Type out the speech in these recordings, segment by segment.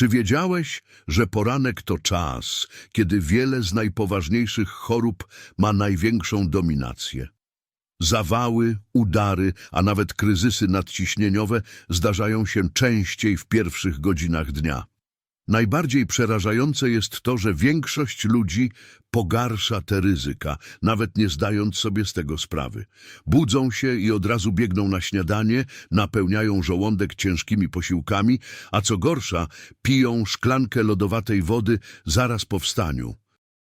Czy wiedziałeś, że poranek to czas, kiedy wiele z najpoważniejszych chorób ma największą dominację? Zawały, udary, a nawet kryzysy nadciśnieniowe zdarzają się częściej w pierwszych godzinach dnia. Najbardziej przerażające jest to, że większość ludzi pogarsza te ryzyka, nawet nie zdając sobie z tego sprawy. Budzą się i od razu biegną na śniadanie, napełniają żołądek ciężkimi posiłkami, a co gorsza, piją szklankę lodowatej wody zaraz po wstaniu.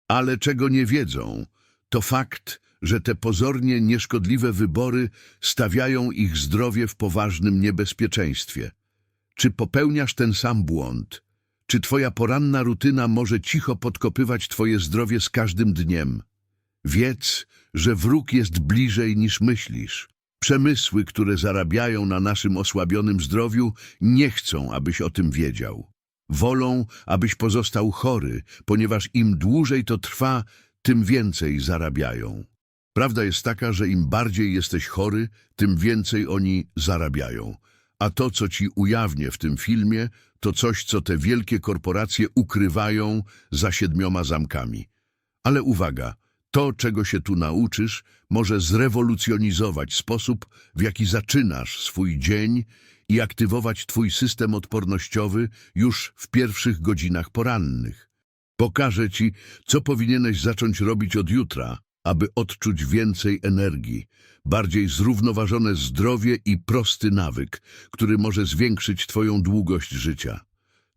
Ale czego nie wiedzą, to fakt, że te pozornie nieszkodliwe wybory stawiają ich zdrowie w poważnym niebezpieczeństwie. Czy popełniasz ten sam błąd? Czy twoja poranna rutyna może cicho podkopywać twoje zdrowie z każdym dniem? Wiedz, że wróg jest bliżej niż myślisz. Przemysły, które zarabiają na naszym osłabionym zdrowiu, nie chcą, abyś o tym wiedział. Wolą, abyś pozostał chory, ponieważ im dłużej to trwa, tym więcej zarabiają. Prawda jest taka, że im bardziej jesteś chory, tym więcej oni zarabiają. A to, co ci ujawnię w tym filmie, to coś, co te wielkie korporacje ukrywają za siedmioma zamkami. Ale uwaga, to, czego się tu nauczysz, może zrewolucjonizować sposób, w jaki zaczynasz swój dzień i aktywować twój system odpornościowy już w pierwszych godzinach porannych. Pokażę ci, co powinieneś zacząć robić od jutra, aby odczuć więcej energii, bardziej zrównoważone zdrowie i prosty nawyk, który może zwiększyć twoją długość życia.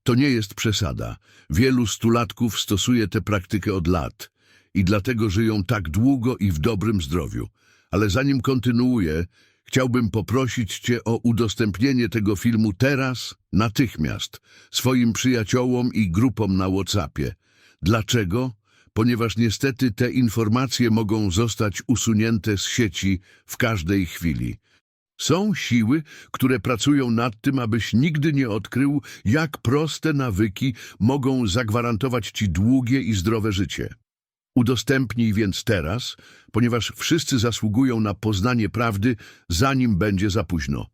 To nie jest przesada. Wielu stulatków stosuje tę praktykę od lat i dlatego żyją tak długo i w dobrym zdrowiu. Ale zanim kontynuuję, chciałbym poprosić Cię o udostępnienie tego filmu teraz, natychmiast, swoim przyjaciołom i grupom na WhatsAppie. Dlaczego? Ponieważ niestety te informacje mogą zostać usunięte z sieci w każdej chwili. Są siły, które pracują nad tym, abyś nigdy nie odkrył, jak proste nawyki mogą zagwarantować ci długie i zdrowe życie. Udostępnij więc teraz, ponieważ wszyscy zasługują na poznanie prawdy, zanim będzie za późno.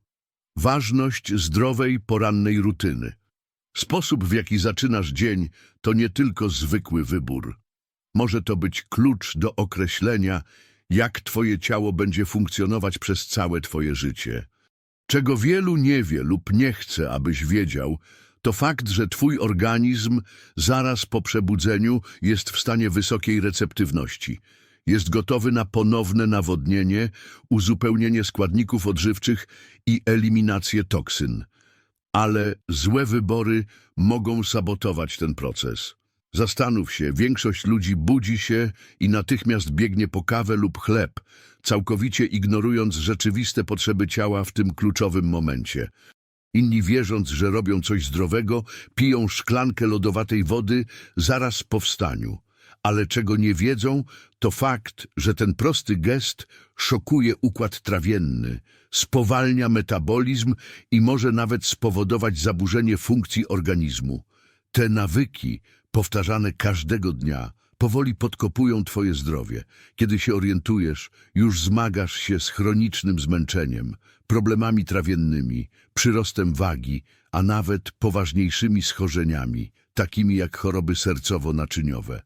Ważność zdrowej, porannej rutyny. Sposób, w jaki zaczynasz dzień, to nie tylko zwykły wybór. Może to być klucz do określenia, jak twoje ciało będzie funkcjonować przez całe twoje życie. Czego wielu nie wie lub nie chce, abyś wiedział, to fakt, że twój organizm zaraz po przebudzeniu jest w stanie wysokiej receptywności. Jest gotowy na ponowne nawodnienie, uzupełnienie składników odżywczych i eliminację toksyn. Ale złe wybory mogą sabotować ten proces. Zastanów się, większość ludzi budzi się i natychmiast biegnie po kawę lub chleb, całkowicie ignorując rzeczywiste potrzeby ciała w tym kluczowym momencie. Inni wierząc, że robią coś zdrowego, piją szklankę lodowatej wody zaraz po wstaniu. Ale czego nie wiedzą, to fakt, że ten prosty gest szokuje układ trawienny, spowalnia metabolizm i może nawet spowodować zaburzenie funkcji organizmu. Te nawyki, powtarzane każdego dnia, powoli podkopują twoje zdrowie. Kiedy się orientujesz, już zmagasz się z chronicznym zmęczeniem, problemami trawiennymi, przyrostem wagi, a nawet poważniejszymi schorzeniami, takimi jak choroby sercowo-naczyniowe.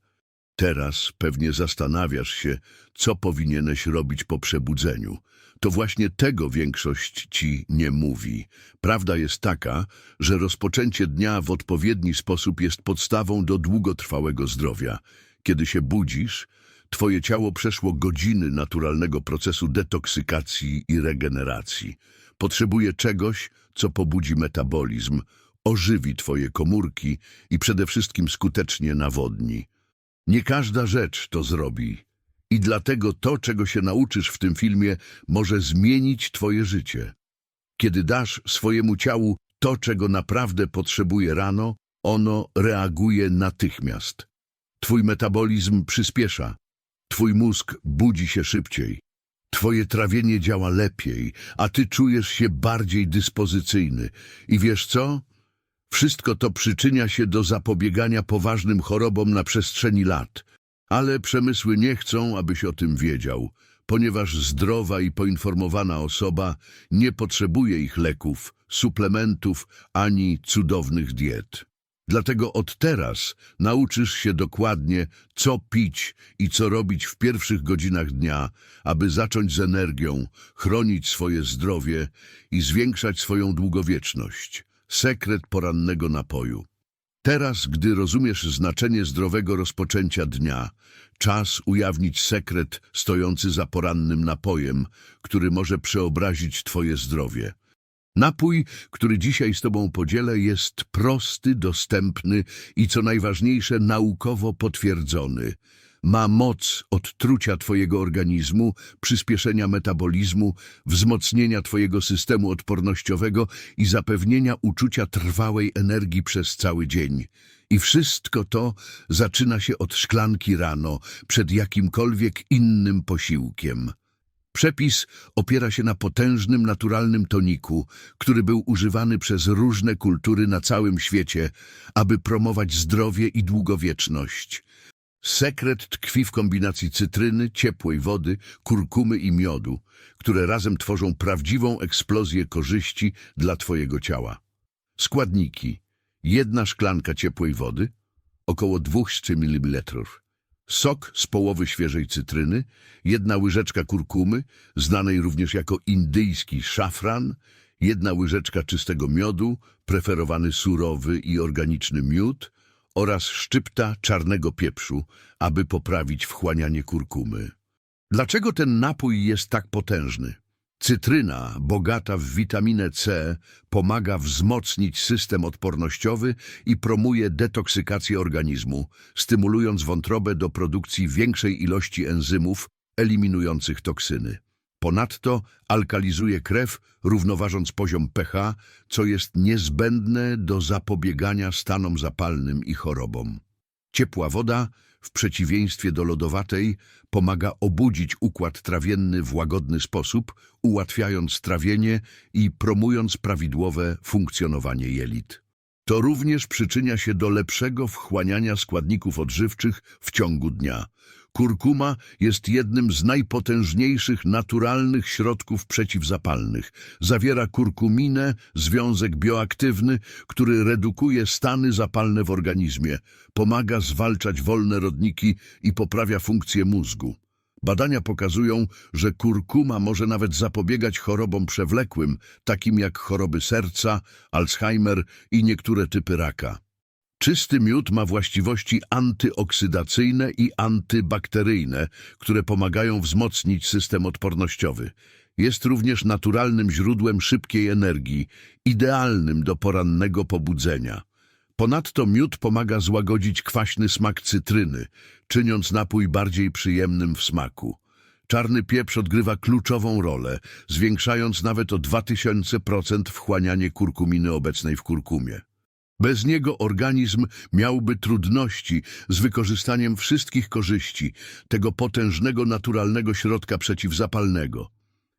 Teraz pewnie zastanawiasz się, co powinieneś robić po przebudzeniu. To właśnie tego większość ci nie mówi. Prawda jest taka, że rozpoczęcie dnia w odpowiedni sposób jest podstawą do długotrwałego zdrowia. Kiedy się budzisz, twoje ciało przeszło godziny naturalnego procesu detoksykacji i regeneracji. Potrzebuje czegoś, co pobudzi metabolizm, ożywi twoje komórki i przede wszystkim skutecznie nawodni. Nie każda rzecz to zrobi. I dlatego to, czego się nauczysz w tym filmie, może zmienić twoje życie. Kiedy dasz swojemu ciału to, czego naprawdę potrzebuje rano, ono reaguje natychmiast. Twój metabolizm przyspiesza. Twój mózg budzi się szybciej. Twoje trawienie działa lepiej, a ty czujesz się bardziej dyspozycyjny. I wiesz co? Wszystko to przyczynia się do zapobiegania poważnym chorobom na przestrzeni lat. Ale przemysły nie chcą, abyś o tym wiedział, ponieważ zdrowa i poinformowana osoba nie potrzebuje ich leków, suplementów ani cudownych diet. Dlatego od teraz nauczysz się dokładnie, co pić i co robić w pierwszych godzinach dnia, aby zacząć z energią, chronić swoje zdrowie i zwiększać swoją długowieczność. Sekret porannego napoju. Teraz, gdy rozumiesz znaczenie zdrowego rozpoczęcia dnia, czas ujawnić sekret stojący za porannym napojem, który może przeobrazić Twoje zdrowie. Napój, który dzisiaj z Tobą podzielę, jest prosty, dostępny i co najważniejsze, naukowo potwierdzony. Ma moc odtrucia Twojego organizmu, przyspieszenia metabolizmu, wzmocnienia Twojego systemu odpornościowego i zapewnienia uczucia trwałej energii przez cały dzień. I wszystko to zaczyna się od szklanki rano, przed jakimkolwiek innym posiłkiem. Przepis opiera się na potężnym, naturalnym toniku, który był używany przez różne kultury na całym świecie, aby promować zdrowie i długowieczność. Sekret tkwi w kombinacji cytryny, ciepłej wody, kurkumy i miodu, które razem tworzą prawdziwą eksplozję korzyści dla Twojego ciała. Składniki. Jedna szklanka ciepłej wody, około 200 ml. Sok z połowy świeżej cytryny, jedna łyżeczka kurkumy, znanej również jako indyjski szafran, jedna łyżeczka czystego miodu, preferowany surowy i organiczny miód oraz szczypta czarnego pieprzu, aby poprawić wchłanianie kurkumy. Dlaczego ten napój jest tak potężny? Cytryna, bogata w witaminę C, pomaga wzmocnić system odpornościowy i promuje detoksykację organizmu, stymulując wątrobę do produkcji większej ilości enzymów eliminujących toksyny. Ponadto alkalizuje krew, równoważąc poziom pH, co jest niezbędne do zapobiegania stanom zapalnym i chorobom. Ciepła woda, w przeciwieństwie do lodowatej, pomaga obudzić układ trawienny w łagodny sposób, ułatwiając trawienie i promując prawidłowe funkcjonowanie jelit. To również przyczynia się do lepszego wchłaniania składników odżywczych w ciągu dnia. Kurkuma jest jednym z najpotężniejszych naturalnych środków przeciwzapalnych. Zawiera kurkuminę, związek bioaktywny, który redukuje stany zapalne w organizmie, pomaga zwalczać wolne rodniki i poprawia funkcję mózgu. Badania pokazują, że kurkuma może nawet zapobiegać chorobom przewlekłym, takim jak choroby serca, Alzheimer i niektóre typy raka. Czysty miód ma właściwości antyoksydacyjne i antybakteryjne, które pomagają wzmocnić system odpornościowy. Jest również naturalnym źródłem szybkiej energii, idealnym do porannego pobudzenia. Ponadto miód pomaga złagodzić kwaśny smak cytryny, czyniąc napój bardziej przyjemnym w smaku. Czarny pieprz odgrywa kluczową rolę, zwiększając nawet o 2000% wchłanianie kurkuminy obecnej w kurkumie. Bez niego organizm miałby trudności z wykorzystaniem wszystkich korzyści tego potężnego naturalnego środka przeciwzapalnego.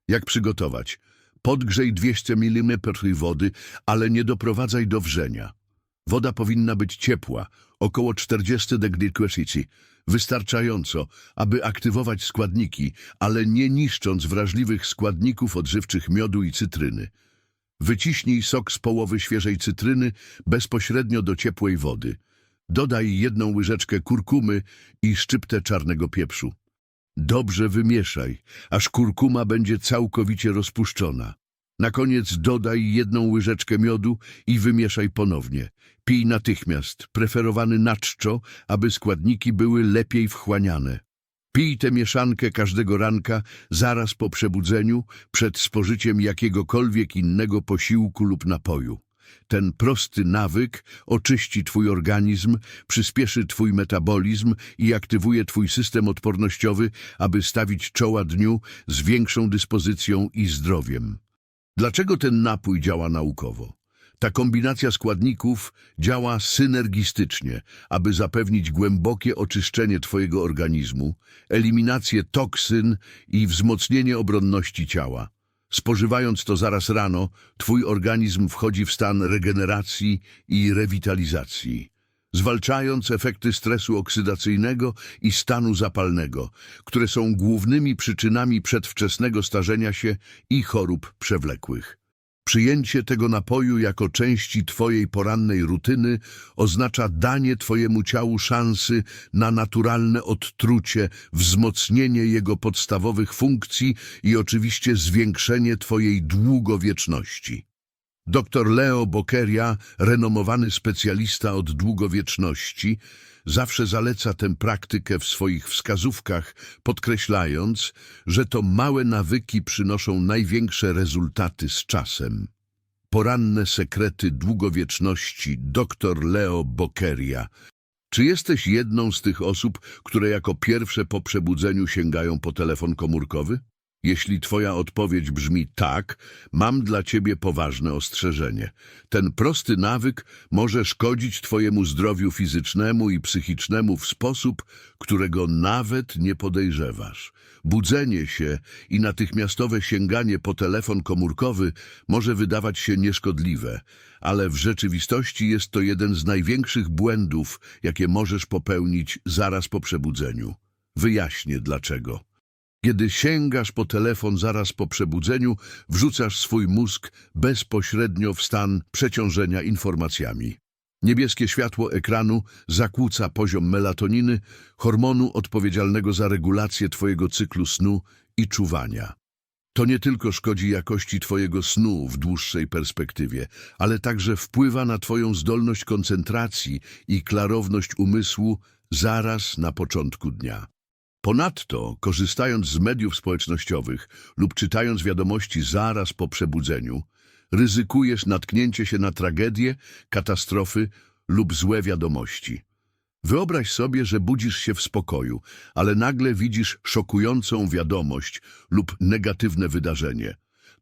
Jak przygotować? Podgrzej 200 mm wody, ale nie doprowadzaj do wrzenia. Woda powinna być ciepła, około 40 degrees wystarczająco, aby aktywować składniki, ale nie niszcząc wrażliwych składników odżywczych miodu i cytryny. Wyciśnij sok z połowy świeżej cytryny bezpośrednio do ciepłej wody. Dodaj jedną łyżeczkę kurkumy i szczyptę czarnego pieprzu. Dobrze wymieszaj, aż kurkuma będzie całkowicie rozpuszczona. Na koniec dodaj jedną łyżeczkę miodu i wymieszaj ponownie. Pij natychmiast, preferowany na czczo, aby składniki były lepiej wchłaniane. Pij tę mieszankę każdego ranka, zaraz po przebudzeniu, przed spożyciem jakiegokolwiek innego posiłku lub napoju. Ten prosty nawyk oczyści Twój organizm, przyspieszy Twój metabolizm i aktywuje Twój system odpornościowy, aby stawić czoła dniu z większą dyspozycją i zdrowiem. Dlaczego ten napój działa naukowo? Ta kombinacja składników działa synergistycznie, aby zapewnić głębokie oczyszczenie Twojego organizmu, eliminację toksyn i wzmocnienie obronności ciała. Spożywając to zaraz rano, Twój organizm wchodzi w stan regeneracji i rewitalizacji, zwalczając efekty stresu oksydacyjnego i stanu zapalnego, które są głównymi przyczynami przedwczesnego starzenia się i chorób przewlekłych. Przyjęcie tego napoju jako części Twojej porannej rutyny oznacza danie Twojemu ciału szansy na naturalne odtrucie, wzmocnienie jego podstawowych funkcji i oczywiście zwiększenie Twojej długowieczności. Dr Leo Bokeria, renomowany specjalista od długowieczności, zawsze zaleca tę praktykę w swoich wskazówkach, podkreślając, że to małe nawyki przynoszą największe rezultaty z czasem. Poranne sekrety długowieczności dr Leo Bokeria. Czy jesteś jedną z tych osób, które jako pierwsze po przebudzeniu sięgają po telefon komórkowy? Jeśli twoja odpowiedź brzmi tak, mam dla ciebie poważne ostrzeżenie. Ten prosty nawyk może szkodzić twojemu zdrowiu fizycznemu i psychicznemu w sposób, którego nawet nie podejrzewasz. Budzenie się i natychmiastowe sięganie po telefon komórkowy może wydawać się nieszkodliwe, ale w rzeczywistości jest to jeden z największych błędów, jakie możesz popełnić zaraz po przebudzeniu. Wyjaśnię dlaczego. Kiedy sięgasz po telefon zaraz po przebudzeniu, wrzucasz swój mózg bezpośrednio w stan przeciążenia informacjami. Niebieskie światło ekranu zakłóca poziom melatoniny, hormonu odpowiedzialnego za regulację Twojego cyklu snu i czuwania. To nie tylko szkodzi jakości Twojego snu w dłuższej perspektywie, ale także wpływa na Twoją zdolność koncentracji i klarowność umysłu zaraz na początku dnia. Ponadto, korzystając z mediów społecznościowych lub czytając wiadomości zaraz po przebudzeniu, ryzykujesz natknięcie się na tragedię, katastrofy lub złe wiadomości. Wyobraź sobie, że budzisz się w spokoju, ale nagle widzisz szokującą wiadomość lub negatywne wydarzenie.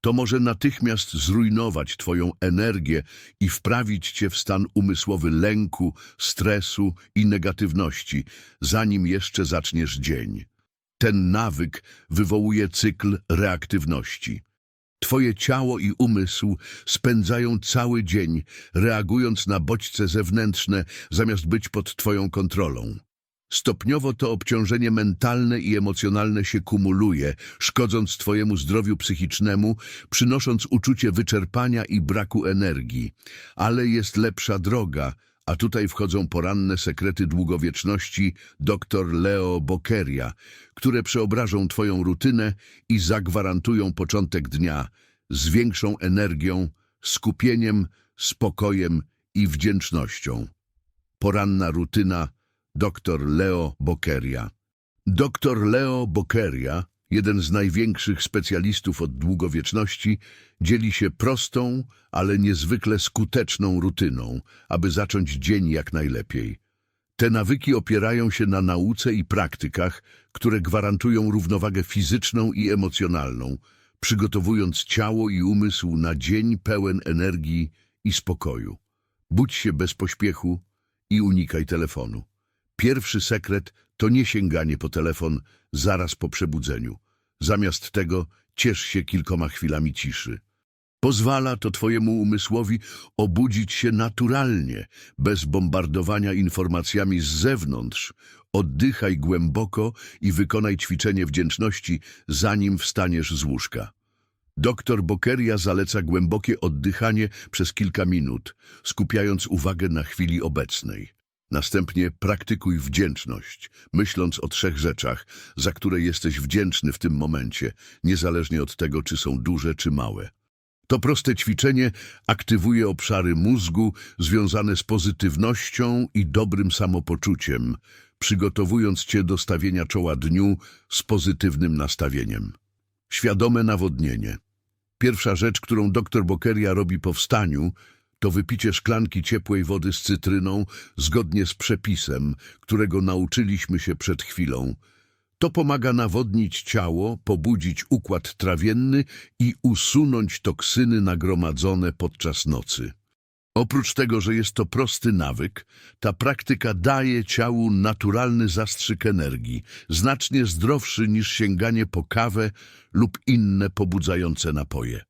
To może natychmiast zrujnować Twoją energię i wprawić Cię w stan umysłowy lęku, stresu i negatywności, zanim jeszcze zaczniesz dzień. Ten nawyk wywołuje cykl reaktywności. Twoje ciało i umysł spędzają cały dzień, reagując na bodźce zewnętrzne, zamiast być pod Twoją kontrolą. Stopniowo to obciążenie mentalne i emocjonalne się kumuluje, szkodząc Twojemu zdrowiu psychicznemu, przynosząc uczucie wyczerpania i braku energii. Ale jest lepsza droga, a tutaj wchodzą poranne sekrety długowieczności dr Leo Bokeria, które przeobrażą Twoją rutynę i zagwarantują początek dnia z większą energią, skupieniem, spokojem i wdzięcznością. Poranna rutyna dr Leo Bokeria. Dr Leo Bokeria, jeden z największych specjalistów od długowieczności, dzieli się prostą, ale niezwykle skuteczną rutyną, aby zacząć dzień jak najlepiej. Te nawyki opierają się na nauce i praktykach, które gwarantują równowagę fizyczną i emocjonalną, przygotowując ciało i umysł na dzień pełen energii i spokoju. Budź się bez pośpiechu i unikaj telefonu. Pierwszy sekret to nie sięganie po telefon zaraz po przebudzeniu. Zamiast tego ciesz się kilkoma chwilami ciszy. Pozwala to Twojemu umysłowi obudzić się naturalnie, bez bombardowania informacjami z zewnątrz. Oddychaj głęboko i wykonaj ćwiczenie wdzięczności, zanim wstaniesz z łóżka. Doktor Bokeria zaleca głębokie oddychanie przez kilka minut, skupiając uwagę na chwili obecnej. Następnie praktykuj wdzięczność, myśląc o trzech rzeczach, za które jesteś wdzięczny w tym momencie, niezależnie od tego, czy są duże czy małe. To proste ćwiczenie aktywuje obszary mózgu związane z pozytywnością i dobrym samopoczuciem, przygotowując cię do stawienia czoła dniu z pozytywnym nastawieniem. Świadome nawodnienie. Pierwsza rzecz, którą dr Bokeria robi po wstaniu, to wypicie szklanki ciepłej wody z cytryną zgodnie z przepisem, którego nauczyliśmy się przed chwilą. To pomaga nawodnić ciało, pobudzić układ trawienny i usunąć toksyny nagromadzone podczas nocy. Oprócz tego, że jest to prosty nawyk, ta praktyka daje ciału naturalny zastrzyk energii, znacznie zdrowszy niż sięganie po kawę lub inne pobudzające napoje.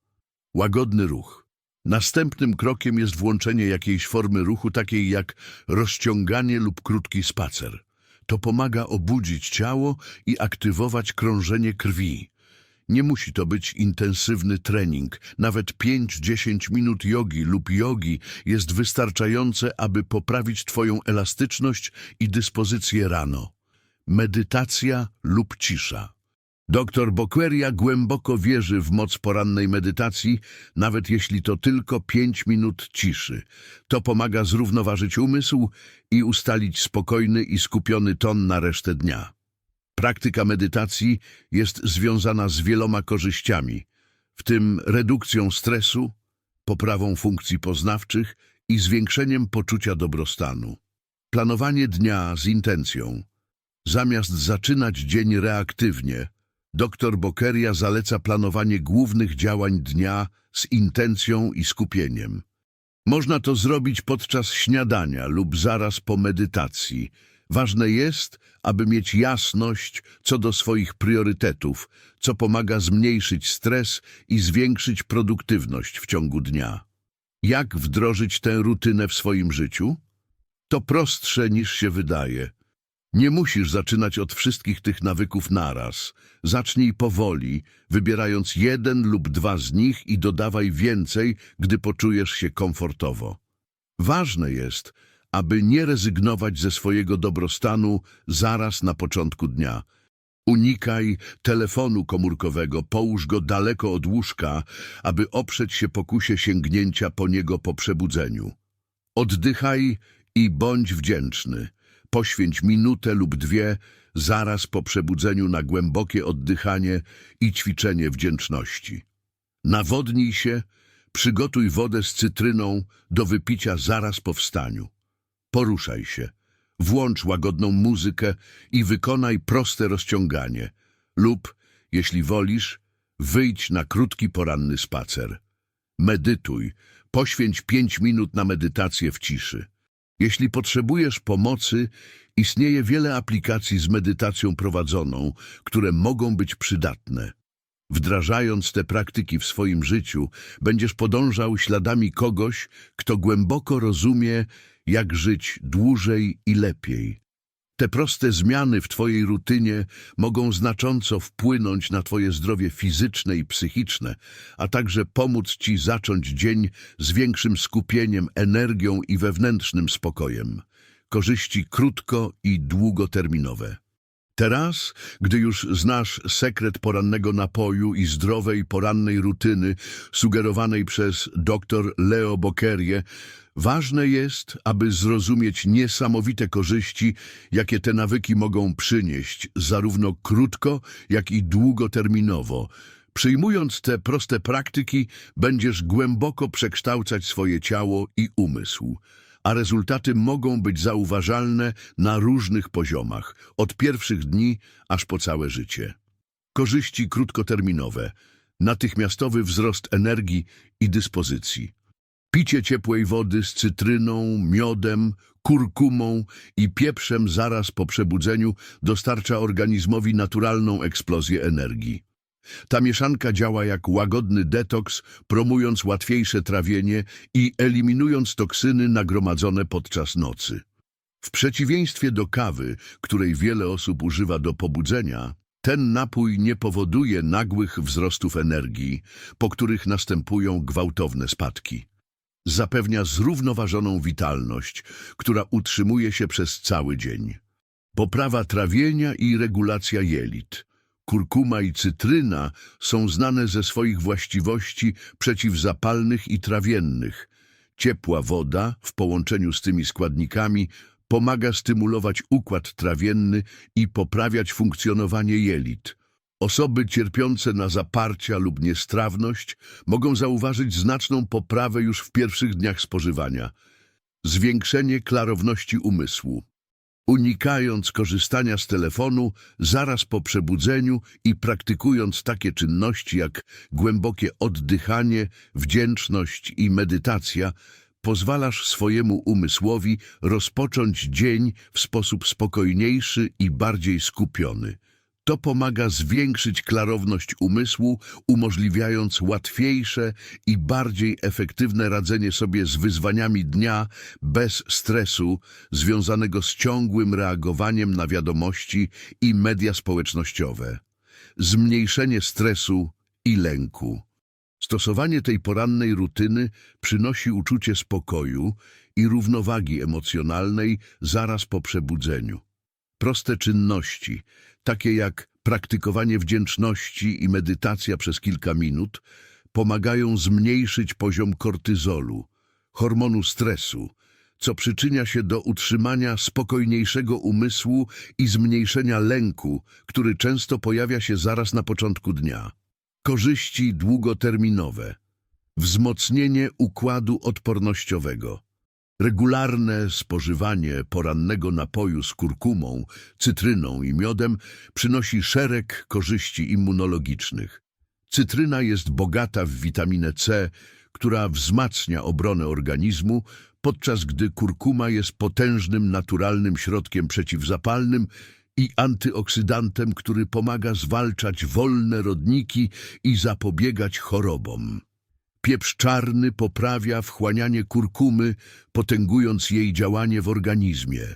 Łagodny ruch. Następnym krokiem jest włączenie jakiejś formy ruchu, takiej jak rozciąganie lub krótki spacer. To pomaga obudzić ciało i aktywować krążenie krwi. Nie musi to być intensywny trening. Nawet 5-10 minut jogi lub jogi jest wystarczające, aby poprawić Twoją elastyczność i dyspozycję rano. Medytacja lub cisza. Doktor Bokweria głęboko wierzy w moc porannej medytacji, nawet jeśli to tylko 5 minut ciszy. To pomaga zrównoważyć umysł i ustalić spokojny i skupiony ton na resztę dnia. Praktyka medytacji jest związana z wieloma korzyściami, w tym redukcją stresu, poprawą funkcji poznawczych i zwiększeniem poczucia dobrostanu. Planowanie dnia z intencją. Zamiast zaczynać dzień reaktywnie, dr Bokeria zaleca planowanie głównych działań dnia z intencją i skupieniem. Można to zrobić podczas śniadania lub zaraz po medytacji. Ważne jest, aby mieć jasność co do swoich priorytetów, co pomaga zmniejszyć stres i zwiększyć produktywność w ciągu dnia. Jak wdrożyć tę rutynę w swoim życiu? To prostsze niż się wydaje. Nie musisz zaczynać od wszystkich tych nawyków naraz. Zacznij powoli, wybierając jeden lub dwa z nich i dodawaj więcej, gdy poczujesz się komfortowo. Ważne jest, aby nie rezygnować ze swojego dobrostanu zaraz na początku dnia. Unikaj telefonu komórkowego, połóż go daleko od łóżka, aby oprzeć się pokusie sięgnięcia po niego po przebudzeniu. Oddychaj i bądź wdzięczny. Poświęć minutę lub dwie zaraz po przebudzeniu na głębokie oddychanie i ćwiczenie wdzięczności. Nawodnij się, przygotuj wodę z cytryną do wypicia zaraz po wstaniu. Poruszaj się, włącz łagodną muzykę i wykonaj proste rozciąganie lub, jeśli wolisz, wyjdź na krótki poranny spacer. Medytuj, poświęć pięć minut na medytację w ciszy. Jeśli potrzebujesz pomocy, istnieje wiele aplikacji z medytacją prowadzoną, które mogą być przydatne. Wdrażając te praktyki w swoim życiu, będziesz podążał śladami kogoś, kto głęboko rozumie, jak żyć dłużej i lepiej. Te proste zmiany w Twojej rutynie mogą znacząco wpłynąć na Twoje zdrowie fizyczne i psychiczne, a także pomóc Ci zacząć dzień z większym skupieniem, energią i wewnętrznym spokojem. Korzyści krótko i długoterminowe. Teraz, gdy już znasz sekret porannego napoju i zdrowej porannej rutyny sugerowanej przez dr Leo Bokerie, ważne jest, aby zrozumieć niesamowite korzyści, jakie te nawyki mogą przynieść, zarówno krótko, jak i długoterminowo. Przyjmując te proste praktyki, będziesz głęboko przekształcać swoje ciało i umysł a rezultaty mogą być zauważalne na różnych poziomach, od pierwszych dni aż po całe życie. Korzyści krótkoterminowe, natychmiastowy wzrost energii i dyspozycji. Picie ciepłej wody z cytryną, miodem, kurkumą i pieprzem zaraz po przebudzeniu dostarcza organizmowi naturalną eksplozję energii. Ta mieszanka działa jak łagodny detoks, promując łatwiejsze trawienie i eliminując toksyny nagromadzone podczas nocy. W przeciwieństwie do kawy, której wiele osób używa do pobudzenia, ten napój nie powoduje nagłych wzrostów energii, po których następują gwałtowne spadki. Zapewnia zrównoważoną witalność, która utrzymuje się przez cały dzień. Poprawa trawienia i regulacja jelit – Kurkuma i cytryna są znane ze swoich właściwości przeciwzapalnych i trawiennych. Ciepła woda w połączeniu z tymi składnikami pomaga stymulować układ trawienny i poprawiać funkcjonowanie jelit. Osoby cierpiące na zaparcia lub niestrawność mogą zauważyć znaczną poprawę już w pierwszych dniach spożywania. Zwiększenie klarowności umysłu unikając korzystania z telefonu zaraz po przebudzeniu i praktykując takie czynności jak głębokie oddychanie, wdzięczność i medytacja, pozwalasz swojemu umysłowi rozpocząć dzień w sposób spokojniejszy i bardziej skupiony. To pomaga zwiększyć klarowność umysłu, umożliwiając łatwiejsze i bardziej efektywne radzenie sobie z wyzwaniami dnia bez stresu związanego z ciągłym reagowaniem na wiadomości i media społecznościowe. zmniejszenie stresu i lęku. Stosowanie tej porannej rutyny przynosi uczucie spokoju i równowagi emocjonalnej zaraz po przebudzeniu. Proste czynności, takie jak praktykowanie wdzięczności i medytacja przez kilka minut, pomagają zmniejszyć poziom kortyzolu, hormonu stresu, co przyczynia się do utrzymania spokojniejszego umysłu i zmniejszenia lęku, który często pojawia się zaraz na początku dnia. Korzyści długoterminowe. Wzmocnienie układu odpornościowego. Regularne spożywanie porannego napoju z kurkumą, cytryną i miodem przynosi szereg korzyści immunologicznych. Cytryna jest bogata w witaminę C, która wzmacnia obronę organizmu, podczas gdy kurkuma jest potężnym naturalnym środkiem przeciwzapalnym i antyoksydantem, który pomaga zwalczać wolne rodniki i zapobiegać chorobom. Pieprz czarny poprawia wchłanianie kurkumy, potęgując jej działanie w organizmie.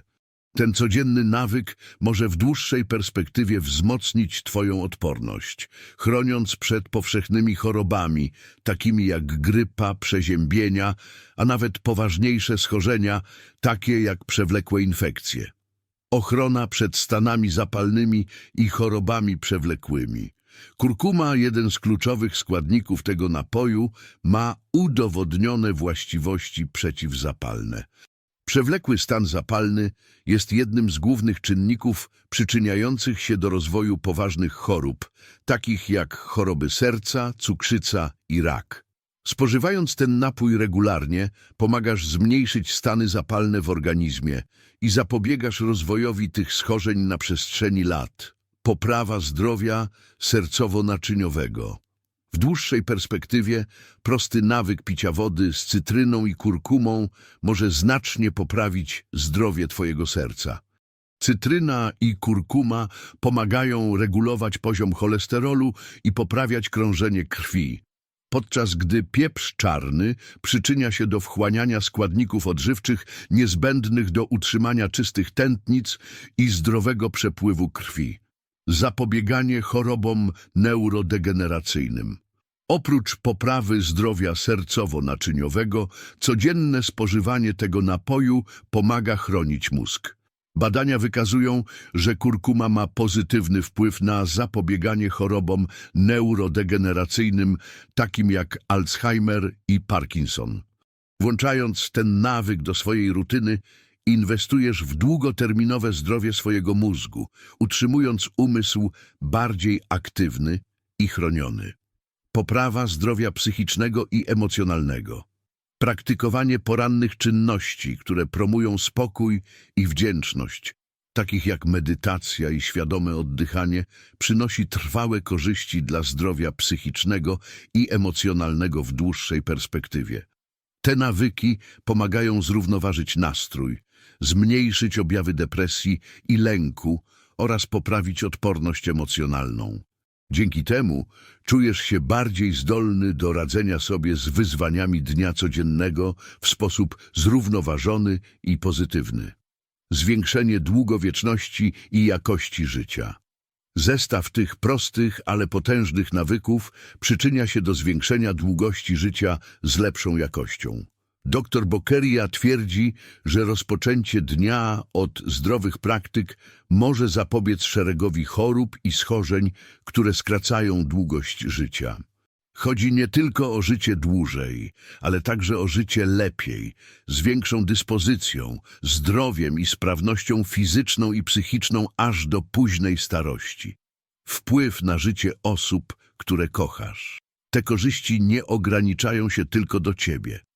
Ten codzienny nawyk może w dłuższej perspektywie wzmocnić Twoją odporność, chroniąc przed powszechnymi chorobami, takimi jak grypa, przeziębienia, a nawet poważniejsze schorzenia, takie jak przewlekłe infekcje. Ochrona przed stanami zapalnymi i chorobami przewlekłymi. Kurkuma, jeden z kluczowych składników tego napoju, ma udowodnione właściwości przeciwzapalne. Przewlekły stan zapalny jest jednym z głównych czynników przyczyniających się do rozwoju poważnych chorób, takich jak choroby serca, cukrzyca i rak. Spożywając ten napój regularnie, pomagasz zmniejszyć stany zapalne w organizmie i zapobiegasz rozwojowi tych schorzeń na przestrzeni lat. Poprawa zdrowia sercowo-naczyniowego. W dłuższej perspektywie prosty nawyk picia wody z cytryną i kurkumą może znacznie poprawić zdrowie Twojego serca. Cytryna i kurkuma pomagają regulować poziom cholesterolu i poprawiać krążenie krwi, podczas gdy pieprz czarny przyczynia się do wchłaniania składników odżywczych niezbędnych do utrzymania czystych tętnic i zdrowego przepływu krwi. Zapobieganie chorobom neurodegeneracyjnym. Oprócz poprawy zdrowia sercowo-naczyniowego, codzienne spożywanie tego napoju pomaga chronić mózg. Badania wykazują, że kurkuma ma pozytywny wpływ na zapobieganie chorobom neurodegeneracyjnym, takim jak Alzheimer i Parkinson. Włączając ten nawyk do swojej rutyny, inwestujesz w długoterminowe zdrowie swojego mózgu, utrzymując umysł bardziej aktywny i chroniony. Poprawa zdrowia psychicznego i emocjonalnego. Praktykowanie porannych czynności, które promują spokój i wdzięczność, takich jak medytacja i świadome oddychanie, przynosi trwałe korzyści dla zdrowia psychicznego i emocjonalnego w dłuższej perspektywie. Te nawyki pomagają zrównoważyć nastrój, zmniejszyć objawy depresji i lęku oraz poprawić odporność emocjonalną. Dzięki temu czujesz się bardziej zdolny do radzenia sobie z wyzwaniami dnia codziennego w sposób zrównoważony i pozytywny. Zwiększenie długowieczności i jakości życia. Zestaw tych prostych, ale potężnych nawyków przyczynia się do zwiększenia długości życia z lepszą jakością. Dr Bokeria twierdzi, że rozpoczęcie dnia od zdrowych praktyk może zapobiec szeregowi chorób i schorzeń, które skracają długość życia. Chodzi nie tylko o życie dłużej, ale także o życie lepiej, z większą dyspozycją, zdrowiem i sprawnością fizyczną i psychiczną aż do późnej starości. Wpływ na życie osób, które kochasz. Te korzyści nie ograniczają się tylko do ciebie.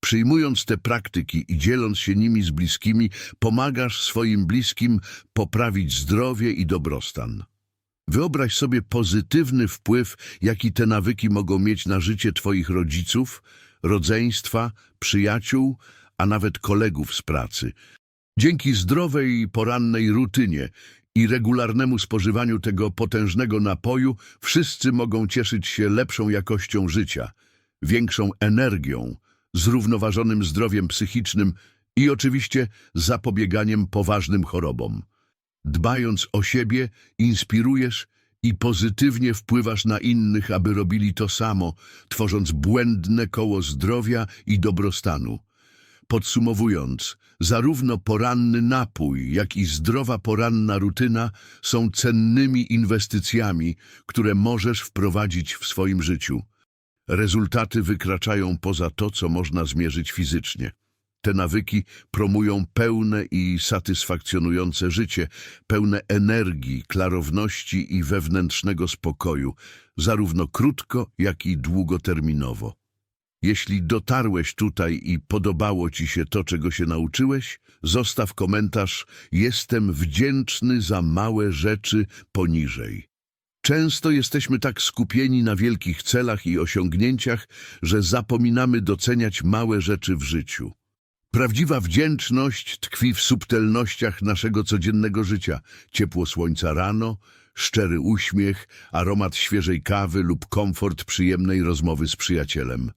Przyjmując te praktyki i dzieląc się nimi z bliskimi, pomagasz swoim bliskim poprawić zdrowie i dobrostan. Wyobraź sobie pozytywny wpływ, jaki te nawyki mogą mieć na życie Twoich rodziców, rodzeństwa, przyjaciół, a nawet kolegów z pracy. Dzięki zdrowej porannej rutynie i regularnemu spożywaniu tego potężnego napoju wszyscy mogą cieszyć się lepszą jakością życia, większą energią, zrównoważonym zdrowiem psychicznym i oczywiście zapobieganiem poważnym chorobom. Dbając o siebie, inspirujesz i pozytywnie wpływasz na innych, aby robili to samo, tworząc błędne koło zdrowia i dobrostanu. Podsumowując, zarówno poranny napój, jak i zdrowa poranna rutyna są cennymi inwestycjami, które możesz wprowadzić w swoim życiu. Rezultaty wykraczają poza to, co można zmierzyć fizycznie. Te nawyki promują pełne i satysfakcjonujące życie, pełne energii, klarowności i wewnętrznego spokoju, zarówno krótko, jak i długoterminowo. Jeśli dotarłeś tutaj i podobało Ci się to, czego się nauczyłeś, zostaw komentarz Jestem wdzięczny za małe rzeczy poniżej. Często jesteśmy tak skupieni na wielkich celach i osiągnięciach, że zapominamy doceniać małe rzeczy w życiu. Prawdziwa wdzięczność tkwi w subtelnościach naszego codziennego życia. Ciepło słońca rano, szczery uśmiech, aromat świeżej kawy lub komfort przyjemnej rozmowy z przyjacielem.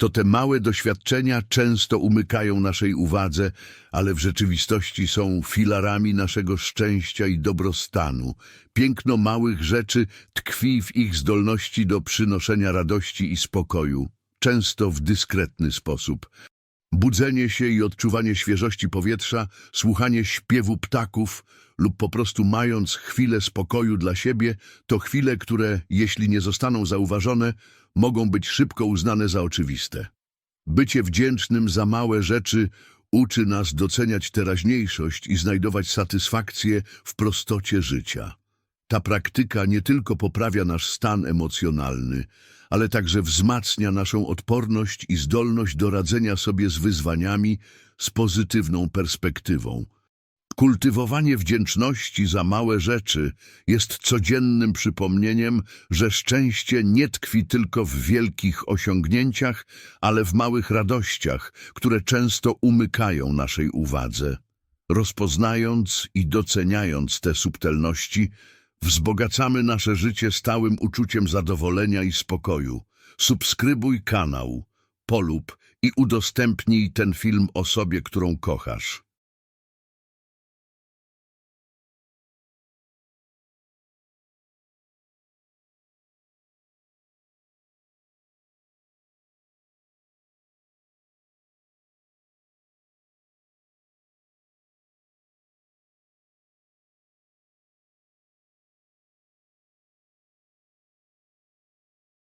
To te małe doświadczenia często umykają naszej uwadze, ale w rzeczywistości są filarami naszego szczęścia i dobrostanu. Piękno małych rzeczy tkwi w ich zdolności do przynoszenia radości i spokoju, często w dyskretny sposób. Budzenie się i odczuwanie świeżości powietrza, słuchanie śpiewu ptaków lub po prostu mając chwilę spokoju dla siebie, to chwile, które, jeśli nie zostaną zauważone, mogą być szybko uznane za oczywiste. Bycie wdzięcznym za małe rzeczy uczy nas doceniać teraźniejszość i znajdować satysfakcję w prostocie życia. Ta praktyka nie tylko poprawia nasz stan emocjonalny, ale także wzmacnia naszą odporność i zdolność do radzenia sobie z wyzwaniami z pozytywną perspektywą. Kultywowanie wdzięczności za małe rzeczy jest codziennym przypomnieniem, że szczęście nie tkwi tylko w wielkich osiągnięciach, ale w małych radościach, które często umykają naszej uwadze. Rozpoznając i doceniając te subtelności, wzbogacamy nasze życie stałym uczuciem zadowolenia i spokoju. Subskrybuj kanał, polub i udostępnij ten film osobie, którą kochasz.